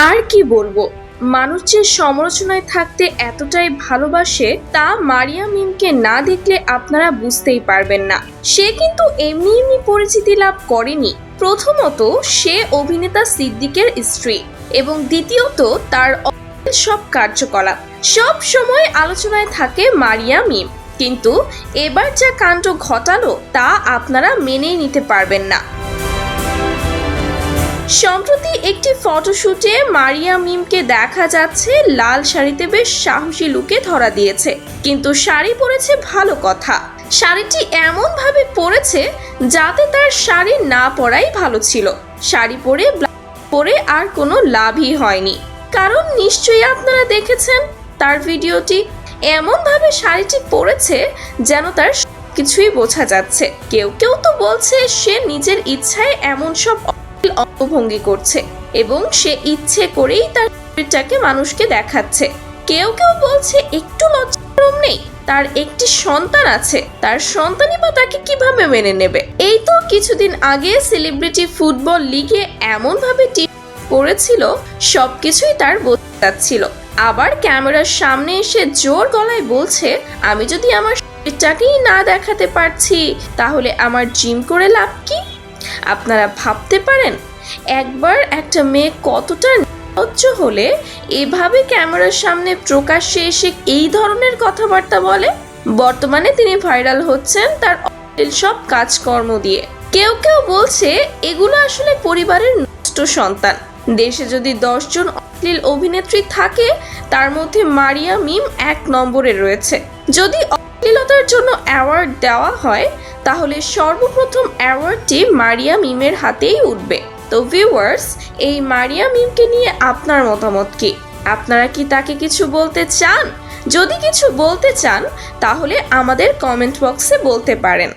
আর কি বলব? মানুষ যে সমালোচনায় থাকতে এতটাই ভালোবাসে তা মারিয়া মিমকে না দেখলে আপনারা বুঝতেই পারবেন না। সে কিন্তু এমনি এমনি পরিচিতি লাভ করেনি। প্রথমত, সে অভিনেতা সিদ্দিকের স্ত্রী এবং দ্বিতীয়ত, তার সব কার্যকলাপ। সব সময় আলোচনায় থাকে মারিয়া মিম। কিন্তু এবার যা কাণ্ড ঘটালো তা আপনারা মেনেই নিতে পারবেন না। সম্প্রতি একটি ফটোশুটে মারিয়া মিমকে দেখা যাচ্ছে, লাল শাড়িতে বেশ সাহসী লুকে ধরা দিয়েছে। কিন্তু শাড়ি পরেছে ভালো কথা। শাড়িটি এমনভাবে পরেছে যাতে তার শাড়ি না পরাই ভালো ছিল। শাড়ি পরে পরে আর কোনো লাভই হয়নি। কারণ নিশ্চয়ই আপনারা দেখেছেন, তার ভিডিওটি এমনভাবে শাড়িটি পরেছে যেন তার কিছুই বোঝা যাচ্ছে। কেউ কেউ তো বলছে সে নিজের ইচ্ছায় এমন সব অঙ্গভঙ্গি করছে এবং সে ইচ্ছে করেই তার শরীরটাকে মানুষকে দেখাচ্ছে। কেউ কেউ বলছে, একটু লজ্জারম নেই, তার একটি সন্তান আছে, তার সন্তানই বা তাকে কীভাবে মেনে নেবে? এই তো কিছুদিন আগে সেলিব্রিটি ফুটবল লিগে এমনভাবে টিপ করেছিল, সবকিছুই তার বোঝা আবার ক্যামেরার সামনে এসে জোর গলায় বলছে, আমি যদি আমার শরীরটাকেই না দেখাতে পারছি, তাহলে আমার জিম করে লাভ কি? আপনারা ভাবতে পারেন? একবার একটা মেয়ে কতটা নির্লজ্জ হলে এভাবে ক্যামেরার সামনে প্রকাশ্যে এসে এই ধরনের কথাবার্তা বলে? বর্তমানে তিনি ভাইরাল হচ্ছেন তার সব কাজকর্ম দিয়ে। কেউ কেউ বলছে, এগুলো আসলে পরিবারের নষ্ট সন্তান। দেশে যদি দশজন অশ্লীল অভিনেত্রী থাকে, তার মধ্যে মারিয়া মিম এক নম্বরে রয়েছে। যদি অশ্লীলতার জন্য অ্যাওয়ার্ড দেওয়া হয় তাহলে সর্বপ্রথম অ্যাওয়ার্ডটি মারিয়া মিমের হাতেই উঠবে। তো ভিউয়ার্স এই মারিয়া মিমকে নিয়ে আপনার মতামত কি? আপনারা কি তাকে কিছু বলতে চান? যদি কিছু বলতে চান, তাহলে আমাদের কমেন্ট বক্সে বলতে পারেন।